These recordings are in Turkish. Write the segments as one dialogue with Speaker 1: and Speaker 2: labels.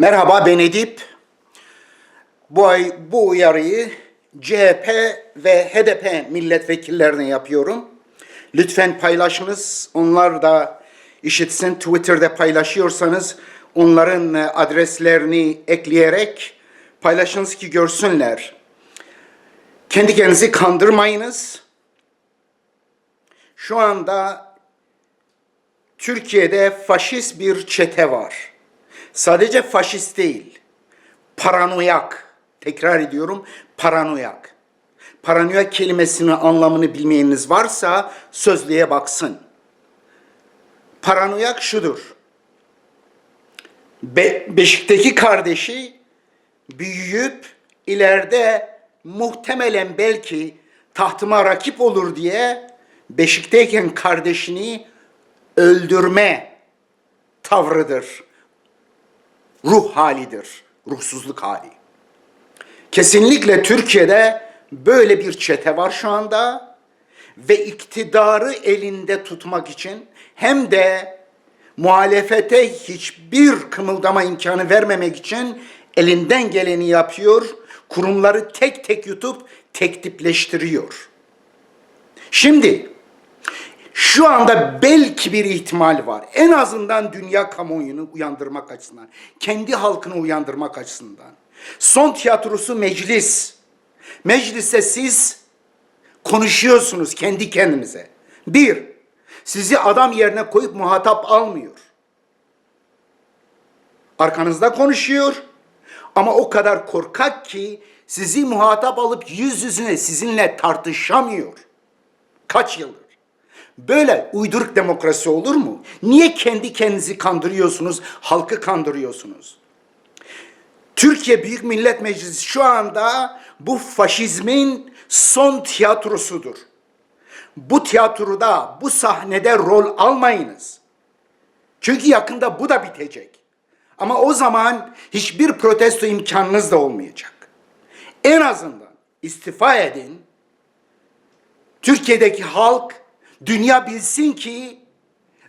Speaker 1: Merhaba ben Edip. Bu ay bu uyarıyı CHP ve HDP milletvekillerine yapıyorum. Lütfen paylaşınız. Onlar da işitsin. Twitter'da paylaşıyorsanız onların e, adreslerini ekleyerek paylaşınız ki görsünler. Kendi kendinizi kandırmayınız. Şu anda Türkiye'de faşist bir çete var. Sadece faşist değil, paranoyak. Tekrar ediyorum, paranoyak. Paranoyak kelimesinin anlamını bilmeyeniniz varsa sözlüğe baksın. Paranoyak şudur. Be Beşik'teki kardeşi büyüyüp ileride muhtemelen belki tahtıma rakip olur diye Beşik'teyken kardeşini öldürme tavrıdır. Ruh halidir, ruhsuzluk hali. Kesinlikle Türkiye'de böyle bir çete var şu anda ve iktidarı elinde tutmak için hem de muhalefete hiçbir kımıldama imkanı vermemek için elinden geleni yapıyor. Kurumları tek tek yutup tek tipleştiriyor. Şimdi şu anda belki bir ihtimal var. En azından dünya kamuoyunu uyandırmak açısından, kendi halkını uyandırmak açısından. Son tiyatrosu meclis. Mecliste siz konuşuyorsunuz kendi kendinize. Bir, sizi adam yerine koyup muhatap almıyor. Arkanızda konuşuyor ama o kadar korkak ki sizi muhatap alıp yüz yüzüne sizinle tartışamıyor. Kaç yıldır? Böyle uyduruk demokrasi olur mu? Niye kendi kendinizi kandırıyorsunuz, halkı kandırıyorsunuz? Türkiye Büyük Millet Meclisi şu anda bu faşizmin son tiyatrosudur. Bu tiyatroda, bu sahnede rol almayınız. Çünkü yakında bu da bitecek. Ama o zaman hiçbir protesto imkanınız da olmayacak. En azından istifa edin. Türkiye'deki halk dünya bilsin ki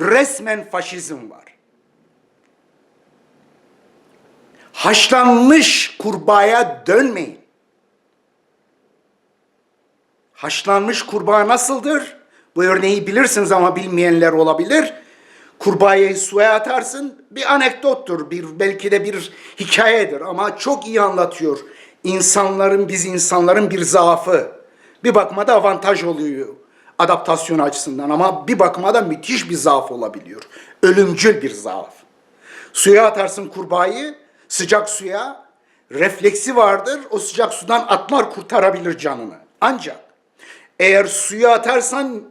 Speaker 1: resmen faşizm var. Haşlanmış kurbağaya dönmeyin. Haşlanmış kurbağa nasıldır? Bu örneği bilirsiniz ama bilmeyenler olabilir. Kurbağayı suya atarsın. Bir anekdottur, bir belki de bir hikayedir ama çok iyi anlatıyor. İnsanların, biz insanların bir zaafı. Bir bakmada avantaj oluyor adaptasyon açısından ama bir bakıma da müthiş bir zaaf olabiliyor. Ölümcül bir zaaf. Suya atarsın kurbağayı, sıcak suya, refleksi vardır. O sıcak sudan atlar kurtarabilir canını. Ancak eğer suya atarsan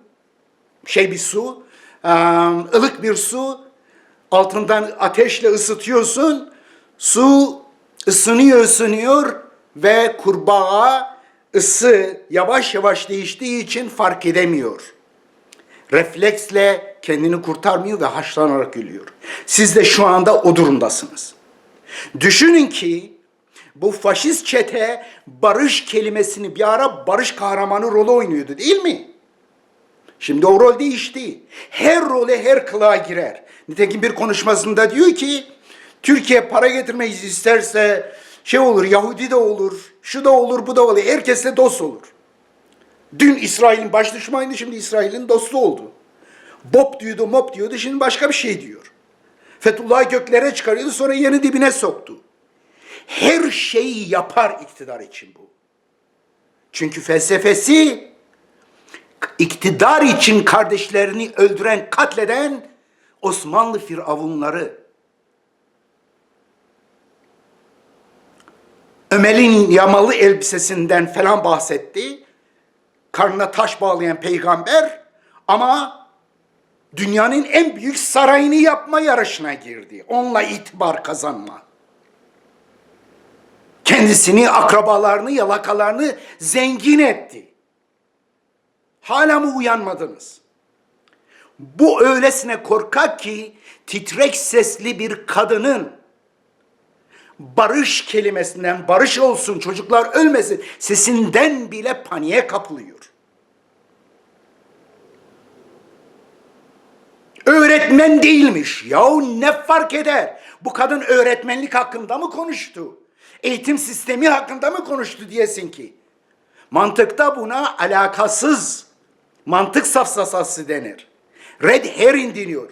Speaker 1: şey bir su, ılık bir su, altından ateşle ısıtıyorsun, su ısınıyor ısınıyor ve kurbağa ısı yavaş yavaş değiştiği için fark edemiyor. Refleksle kendini kurtarmıyor ve haşlanarak ölüyor. Siz de şu anda o durumdasınız. Düşünün ki bu faşist çete barış kelimesini bir ara barış kahramanı rolü oynuyordu değil mi? Şimdi o rol değişti. Her role her kılığa girer. Nitekim bir konuşmasında diyor ki Türkiye para getirmeyi isterse şey olur Yahudi de olur, şu da olur, bu da olur. Herkesle dost olur. Dün İsrail'in baş düşmanıydı, şimdi İsrail'in dostu oldu. Bob diyordu, mop diyordu, şimdi başka bir şey diyor. Fethullah'ı göklere çıkarıyordu, sonra yerin dibine soktu. Her şeyi yapar iktidar için bu. Çünkü felsefesi iktidar için kardeşlerini öldüren, katleden Osmanlı firavunları. Ömer'in yamalı elbisesinden falan bahsetti. Karnına taş bağlayan peygamber ama dünyanın en büyük sarayını yapma yarışına girdi. Onunla itibar kazanma. Kendisini, akrabalarını, yalakalarını zengin etti. Hala mı uyanmadınız? Bu öylesine korkak ki titrek sesli bir kadının barış kelimesinden barış olsun çocuklar ölmesin sesinden bile paniğe kapılıyor. Öğretmen değilmiş. Yahu ne fark eder? Bu kadın öğretmenlik hakkında mı konuştu? Eğitim sistemi hakkında mı konuştu diyesin ki? Mantıkta buna alakasız mantık safsatası denir. Red herring deniyor.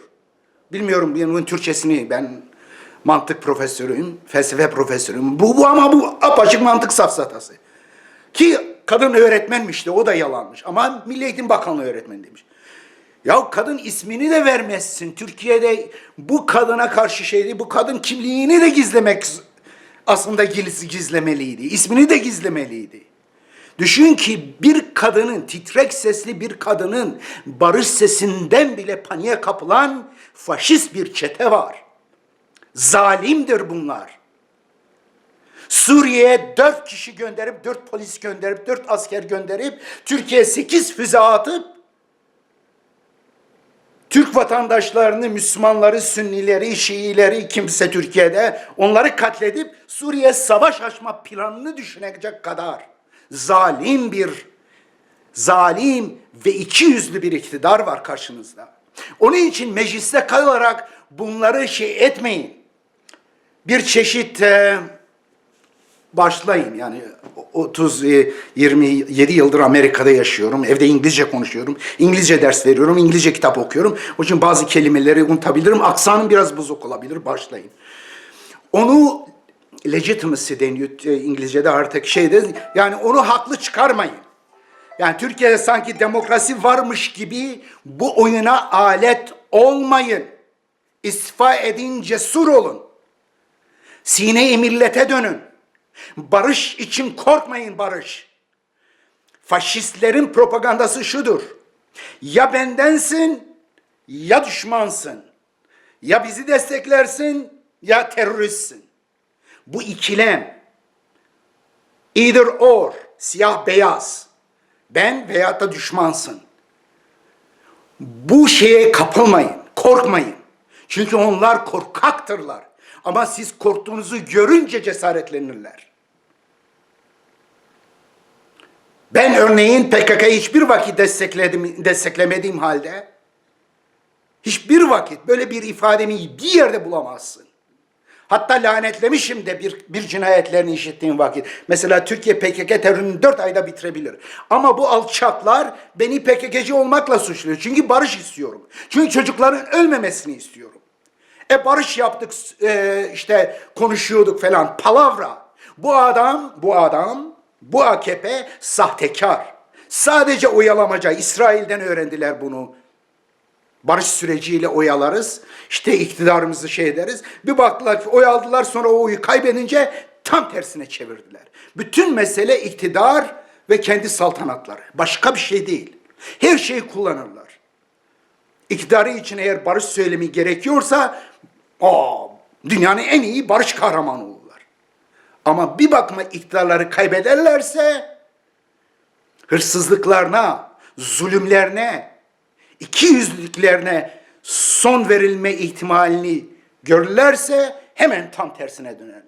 Speaker 1: Bilmiyorum bunun Türkçesini ben mantık profesörüyüm, felsefe profesörüyüm. Bu, bu ama bu apaçık mantık safsatası. Ki kadın öğretmenmiş de o da yalanmış. Ama Milli Eğitim Bakanlığı öğretmen demiş. Ya kadın ismini de vermezsin. Türkiye'de bu kadına karşı şeydi, bu kadın kimliğini de gizlemek aslında giz- gizlemeliydi. İsmini de gizlemeliydi. Düşün ki bir kadının, titrek sesli bir kadının barış sesinden bile paniğe kapılan faşist bir çete var. Zalimdir bunlar. Suriye'ye dört kişi gönderip, dört polis gönderip, dört asker gönderip, Türkiye sekiz füze atıp, Türk vatandaşlarını, Müslümanları, Sünnileri, Şiileri kimse Türkiye'de onları katledip Suriye savaş açma planını düşünecek kadar zalim bir zalim ve iki yüzlü bir iktidar var karşınızda. Onun için mecliste kalarak bunları şey etmeyin. Bir çeşit e, başlayın yani 30 e, 27 yıldır Amerika'da yaşıyorum. Evde İngilizce konuşuyorum. İngilizce ders veriyorum. İngilizce kitap okuyorum. O için bazı kelimeleri unutabilirim. Aksanım biraz bozuk olabilir. Başlayın. Onu legitimacy deniyor e, İngilizce'de artık şeyde yani onu haklı çıkarmayın. Yani Türkiye'de sanki demokrasi varmış gibi bu oyuna alet olmayın. İstifa edin, cesur olun. Sine-i millete dönün. Barış için korkmayın barış. Faşistlerin propagandası şudur. Ya bendensin ya düşmansın. Ya bizi desteklersin ya teröristsin. Bu ikilem either or siyah beyaz ben veyahut da düşmansın. Bu şeye kapılmayın, korkmayın. Çünkü onlar korkaktırlar. Ama siz korktuğunuzu görünce cesaretlenirler. Ben örneğin PKK'yı hiçbir vakit destekledim, desteklemediğim halde hiçbir vakit böyle bir ifademi bir yerde bulamazsın. Hatta lanetlemişim de bir, bir cinayetlerini işittiğim vakit. Mesela Türkiye PKK terörünü dört ayda bitirebilir. Ama bu alçaklar beni PKK'cı olmakla suçluyor. Çünkü barış istiyorum. Çünkü çocukların ölmemesini istiyorum. E barış yaptık, e, işte konuşuyorduk falan. Palavra. Bu adam, bu adam, bu AKP sahtekar. Sadece oyalamaca. İsrail'den öğrendiler bunu barış süreciyle oyalarız. İşte iktidarımızı şey ederiz. Bir baktılar ki oy sonra o oyu kaybedince tam tersine çevirdiler. Bütün mesele iktidar ve kendi saltanatları. Başka bir şey değil. Her şeyi kullanırlar. İktidarı için eğer barış söylemi gerekiyorsa aa, dünyanın en iyi barış kahramanı olurlar. Ama bir bakma iktidarları kaybederlerse hırsızlıklarına, zulümlerine, iki yüzlülüklerine son verilme ihtimalini görürlerse hemen tam tersine dönerler.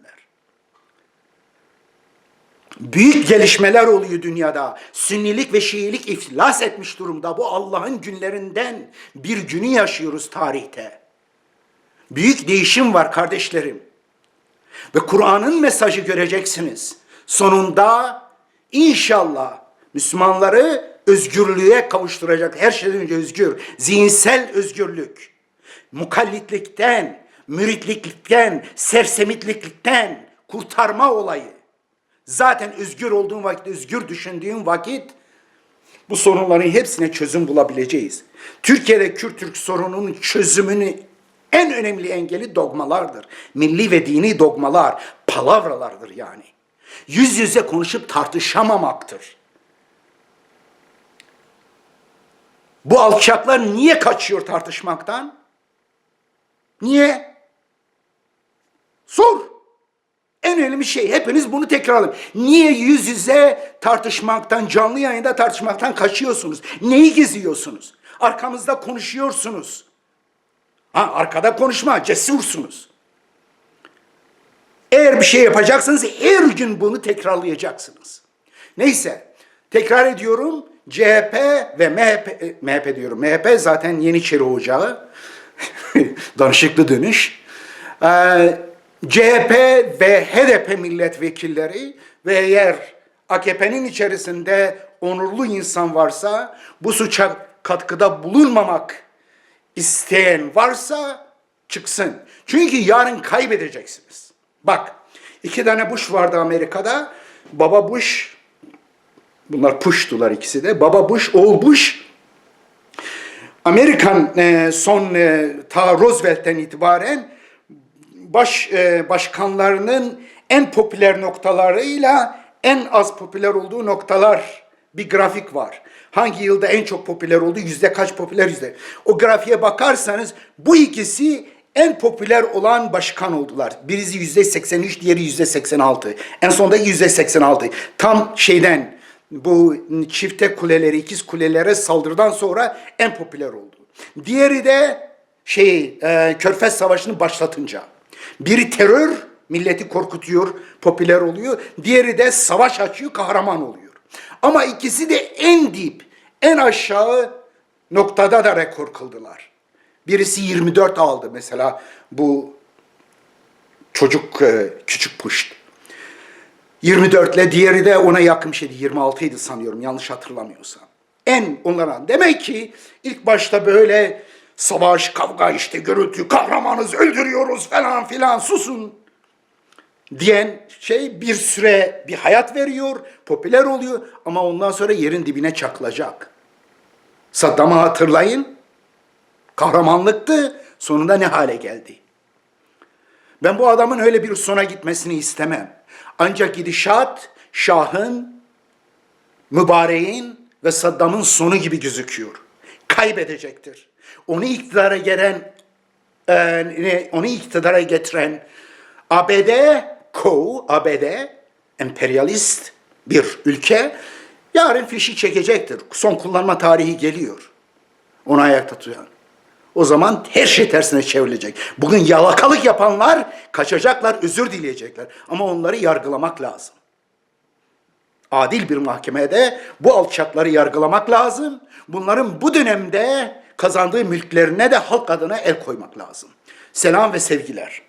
Speaker 1: Büyük gelişmeler oluyor dünyada. Sünnilik ve Şiilik iflas etmiş durumda. Bu Allah'ın günlerinden bir günü yaşıyoruz tarihte. Büyük değişim var kardeşlerim. Ve Kur'an'ın mesajı göreceksiniz. Sonunda inşallah Müslümanları özgürlüğe kavuşturacak. Her şeyden önce özgür. Zihinsel özgürlük. Mukallitlikten, müritliklikten, sersemitlikten kurtarma olayı. Zaten özgür olduğun vakit, özgür düşündüğün vakit bu sorunların hepsine çözüm bulabileceğiz. Türkiye'de Kürt-Türk sorununun çözümünü en önemli engeli dogmalardır. Milli ve dini dogmalar, palavralardır yani. Yüz yüze konuşup tartışamamaktır. Bu alçaklar niye kaçıyor tartışmaktan? Niye? Sor. En önemli şey hepiniz bunu tekrarlayın. Niye yüz yüze tartışmaktan, canlı yayında tartışmaktan kaçıyorsunuz? Neyi gizliyorsunuz? Arkamızda konuşuyorsunuz. Ha, arkada konuşma, cesursunuz. Eğer bir şey yapacaksanız her gün bunu tekrarlayacaksınız. Neyse, tekrar ediyorum. CHP ve MHP, e, MHP diyorum. MHP zaten Yeniçeri Ocağı. danışıklı dönüş. Ee, CHP ve HDP milletvekilleri ve eğer AKP'nin içerisinde onurlu insan varsa bu suça katkıda bulunmamak isteyen varsa çıksın. Çünkü yarın kaybedeceksiniz. Bak iki tane Bush vardı Amerika'da. Baba Bush, bunlar Push'tular ikisi de. Baba Bush, oğul Bush Amerikan e, son e, ta Roosevelt'ten itibaren baş e, başkanlarının en popüler noktalarıyla en az popüler olduğu noktalar bir grafik var. Hangi yılda en çok popüler oldu, yüzde kaç popüler yüzde. O grafiğe bakarsanız bu ikisi en popüler olan başkan oldular. Birisi yüzde 83, diğeri yüzde 86. En sondaki yüzde 86. Tam şeyden bu çifte kuleleri, ikiz kulelere saldırıdan sonra en popüler oldu. Diğeri de şey e, Körfez Savaşı'nı başlatınca. Biri terör, milleti korkutuyor, popüler oluyor. Diğeri de savaş açıyor, kahraman oluyor. Ama ikisi de en dip, en aşağı noktada da rekor kıldılar. Birisi 24 aldı mesela bu çocuk e, küçük puşt. 24 ile diğeri de ona yakın bir şeydi. 26 idi sanıyorum yanlış hatırlamıyorsam. En onlara demek ki ilk başta böyle savaş, kavga işte gürültü, kahramanız öldürüyoruz falan filan susun diyen şey bir süre bir hayat veriyor, popüler oluyor ama ondan sonra yerin dibine çakılacak. Saddam'ı hatırlayın. Kahramanlıktı. Sonunda ne hale geldi? Ben bu adamın öyle bir sona gitmesini istemem. Ancak gidişat Şah'ın, mübareğin ve Saddam'ın sonu gibi gözüküyor. Kaybedecektir. Onu iktidara gelen, e, onu iktidara getiren ABD, ko, ABD, emperyalist bir ülke yarın fişi çekecektir. Son kullanma tarihi geliyor. Onu ayakta tutan. O zaman her şey tersine çevrilecek. Bugün yalakalık yapanlar kaçacaklar, özür dileyecekler. Ama onları yargılamak lazım. Adil bir mahkemede bu alçakları yargılamak lazım. Bunların bu dönemde kazandığı mülklerine de halk adına el koymak lazım. Selam ve sevgiler.